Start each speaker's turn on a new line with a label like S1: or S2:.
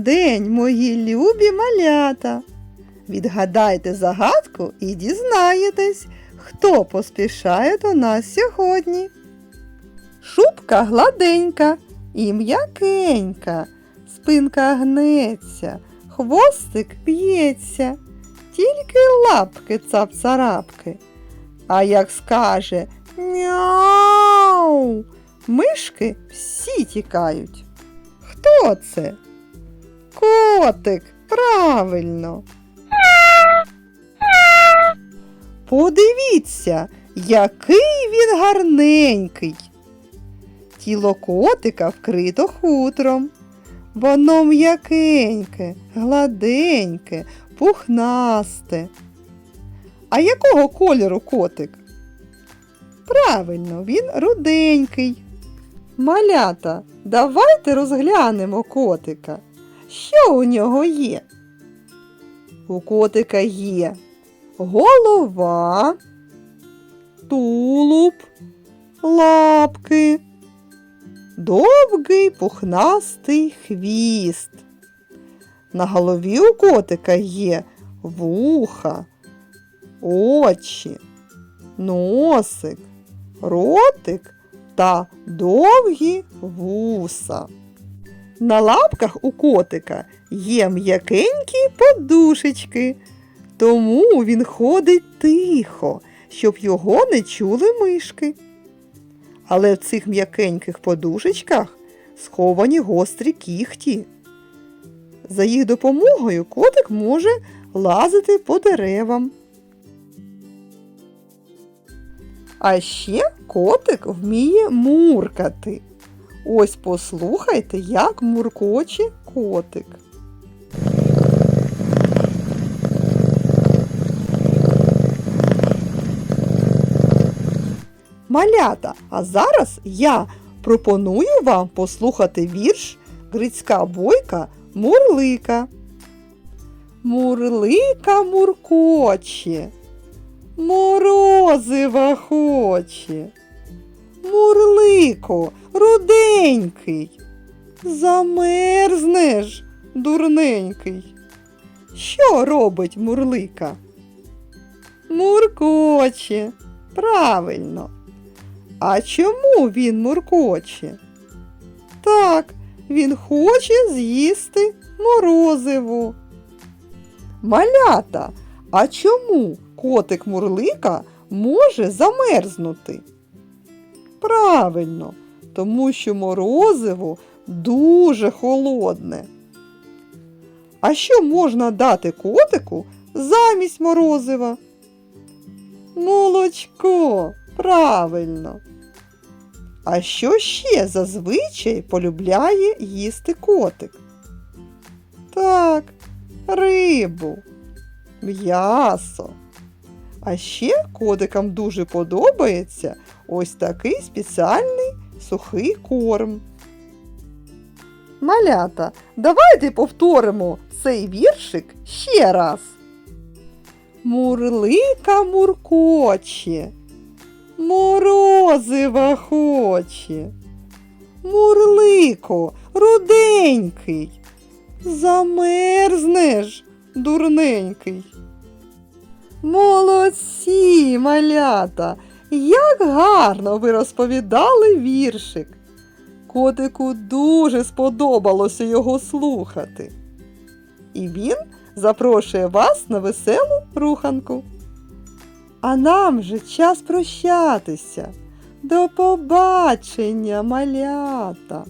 S1: день, мої любі малята! Відгадайте загадку і дізнаєтесь, хто поспішає до нас сьогодні. Шубка гладенька і м'якенька, спинка гнеться, хвостик б'ється, тільки лапки цап-царапки. А як скаже Мяу, мишки всі тікають. Хто це? Котик, правильно. Подивіться, який він гарненький. Тіло котика вкрито хутром. Воно м'якеньке, гладеньке, пухнасте. А якого кольору котик? Правильно, він руденький. Малята, давайте розглянемо котика. Що у нього є? У котика є голова, тулуб, лапки, довгий пухнастий хвіст. На голові у котика є вуха, очі, носик, ротик та довгі вуса. На лапках у котика є м'якенькі подушечки, тому він ходить тихо, щоб його не чули мишки. Але в цих м'якеньких подушечках сховані гострі кіхті. За їх допомогою котик може лазити по деревам. А ще котик вміє муркати. Ось послухайте, як муркоче котик. Малята, а зараз я пропоную вам послухати вірш Грицька бойка Мурлика. Мурлика муркоче, морозива хоче. Мурлико, руденький, замерзнеш, дурненький. Що робить мурлика? Муркоче, правильно. А чому він муркоче? Так, він хоче з'їсти морозиво. Малята, а чому котик мурлика може замерзнути? Правильно, тому що морозиво дуже холодне. А що можна дати котику замість морозива? Молочко, правильно. А що ще зазвичай полюбляє їсти котик? Так, рибу, м'ясо. А ще котикам дуже подобається ось такий спеціальний сухий корм. Малята, давайте повторимо цей віршик ще раз. Мурлика муркоче, морозива хоче. Мурлико, руденький, замерзнеш, дурненький. Молодці, малята! Як гарно ви розповідали віршик. Котику дуже сподобалося його слухати. І він запрошує вас на веселу руханку. А нам же час прощатися. До побачення, малята!